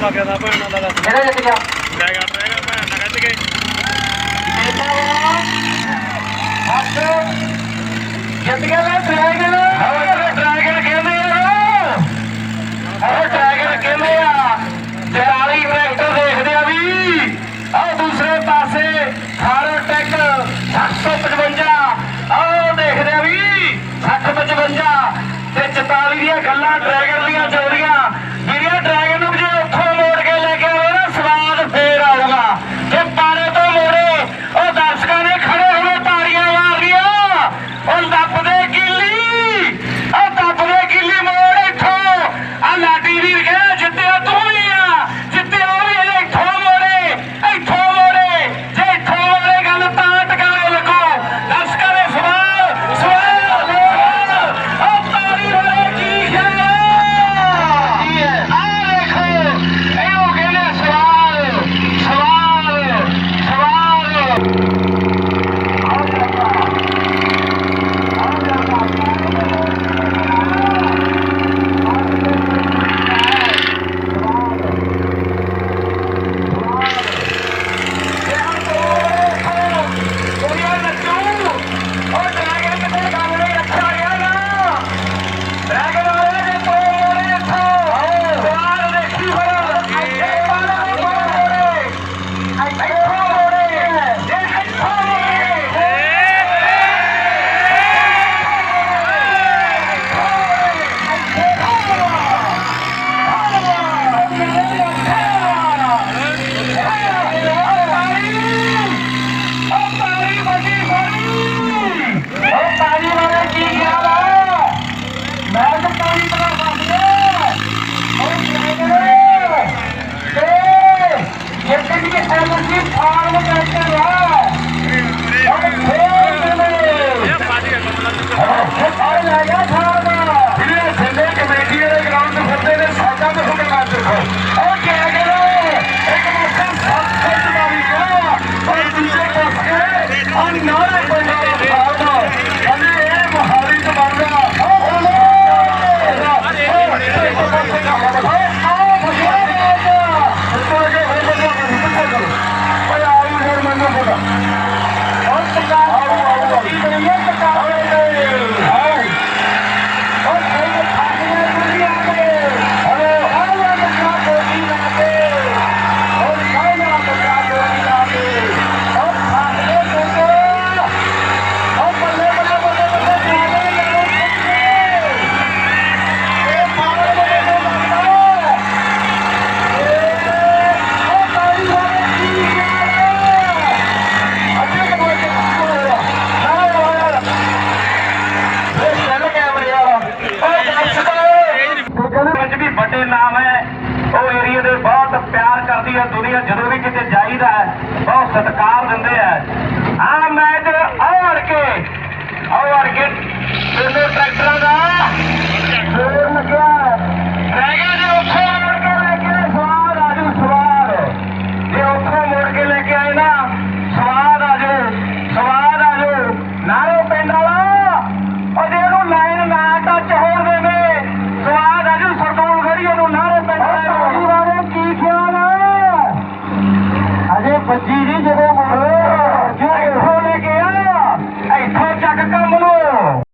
ਲੱਗ ਜਾਂਦਾ ਭੈਣ ਦਾ ਦੱਸ। ਕਿਹੜਾ ਜਿੱਤ ਗਿਆ ਲੈ ਗਿਆ ਰਹਿ ਗਿਆ ਭੈਣ ਦਾ ਕਹਿੰਦੇ ਜਿੱਤ ਗਿਆ ਮੈਂ ਡਰੈਗਨ ਹਾਂ। ਡਰੈਗਨ ਕਹਿੰਦੇ ਆ? ਉਹ ਡਰੈਗਨ ਕਹਿੰਦੇ ਆ? 43 ਟਰੈਕਟਰ ਦੇਖਦੇ ਆ ਵੀ। ਆ ਦੂਸਰੇ ਪਾਸੇ ਹਾਰੋ ਟੈਕ 755 ਆ ਦੇਖਦੇ ਆ ਵੀ 655 ਤੇ 44 ਦੀਆਂ ਗੱਲਾਂ ਡਰੈਗਨ ਕਰਦੀ ਹੈ ਦੁਨੀਆ ਜਦੋਂ ਵੀ ਕਿਤੇ ਜਾਈਦਾ ਹੈ, ਬਹੁਤ ਸਤਿਕਾਰ ਦਿੰਦੇ ਹੈ ਆ ਮੈਂ ਤੇ ਆੜ ਕੇ ਆੜ ਕੇ ਤਿੰਨੇ ਟਰੈਕਟਰ